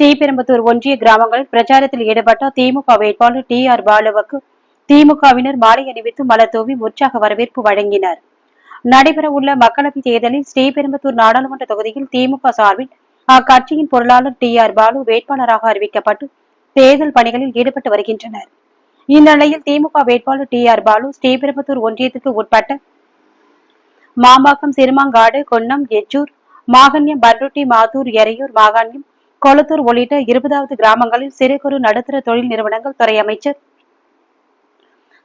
ஸ்ரீபெரும்புத்தூர் ஒன்றிய கிராமங்கள் பிரச்சாரத்தில் ஈடுபட்ட திமுக வேட்பாளர் டி ஆர் பாலுவுக்கு திமுகவினர் மாலை அணிவித்து மலர் தூவி உற்சாக வரவேற்பு வழங்கினர். நடைபெறவுள்ள மக்களவைத் தேர்தலில் ஸ்ரீபெரும்புத்தூர் நாடாளுமன்ற தொகுதியில் திமுக சார்பில் அக்கட்சியின் பொருளாளர் டி ஆர் பாலு வேட்பாளராக அறிவிக்கப்பட்டு தேர்தல் பணிகளில் ஈடுபட்டு வருகின்றனர். இந்நிலையில் திமுக வேட்பாளர் டி ஆர் பாலு ஸ்ரீபெரும்புத்தூர் ஒன்றியத்துக்கு உட்பட்ட மாம்பாக்கம் சிறுமாங்காடு கொன்னம் எச்சூர் மாகன்யம் பர்ருட்டி மாத்தூர் எறையூர் மாகாண்யம் கொளத்தூர் உள்ளிட்ட இருபதாவது கிராமங்களில் சிறு குறு நடுத்தர தொழில் நிறுவனங்கள் துறை அமைச்சர்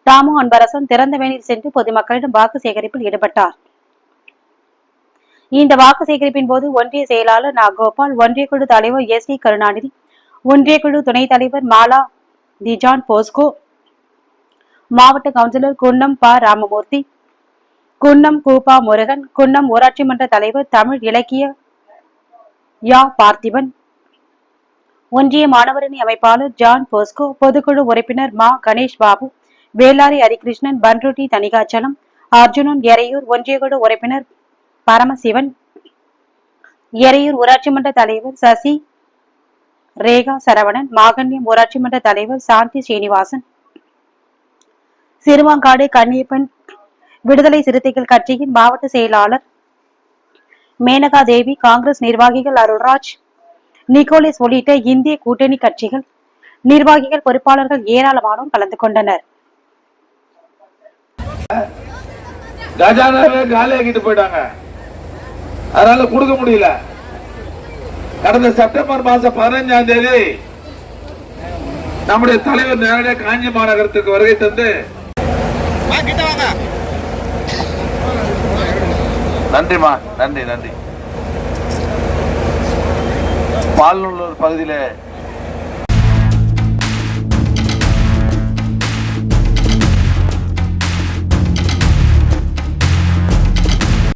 ராமு அன்பரசன் திறந்தவெளியில் சென்று பொதுமக்களிடம் வாக்கு சேகரிப்பில் ஈடுபட்டார். இந்த வாக்கு சேகரிப்பின் போது ஒன்றிய செயலாளர் நா கோபால் ஒன்றிய குழு தலைவர் எஸ் டி கருணாநிதி ஒன்றிய குழு துணைத் தலைவர் மாலா திஜான் போஸ்கோ மாவட்ட கவுன்சிலர் குன்னம் ப ராமமூர்த்தி குன்னம் கூபா முருகன் குன்னம் ஊராட்சி மன்ற தலைவர் தமிழ் இலக்கிய யா பார்த்திபன் ஒன்றிய மாணவரணி அமைப்பாளர் ஜான் போஸ்கோ பொதுக்குழு உறுப்பினர் மா. கணேஷ் பாபு வேளாரி ஹரிகிருஷ்ணன் பன்ருட்டி தணிகாச்சலம் அர்ஜுனன் எரையூர் ஒன்றியக்குழு உறுப்பினர் பரமசிவன் எரையூர் ஊராட்சி மன்ற தலைவர் சசி ரேகா சரவணன் மாகண்யம் ஊராட்சி மன்ற தலைவர் சாந்தி ஸ்ரீனிவாசன் சிறுவாங்காடு கன்னியப்பன் விடுதலை சிறுத்தைகள் கட்சியின் மாவட்ட செயலாளர் மேனகா தேவி காங்கிரஸ் நிர்வாகிகள் அருள்ராஜ் நிக்கோலிஸ் உள்ளிட்ட இந்திய கூட்டணி கட்சிகள் நிர்வாகிகள் பொறுப்பாளர்கள் ஏராளமானோர் கலந்து கொண்டனர். கஜானாவே போயிட்டாங்க. அதனால கொடுக்க முடியல. கடந்த செப்டம்பர் மாசம் பதினஞ்சாம் தேதி நம்முடைய தலைவர் நேரடியாக காஞ்சி மாநகரத்துக்கு வருகை தந்து நன்றிமா நன்றி நன்றி. பால்நல்லூர் பகுதியில்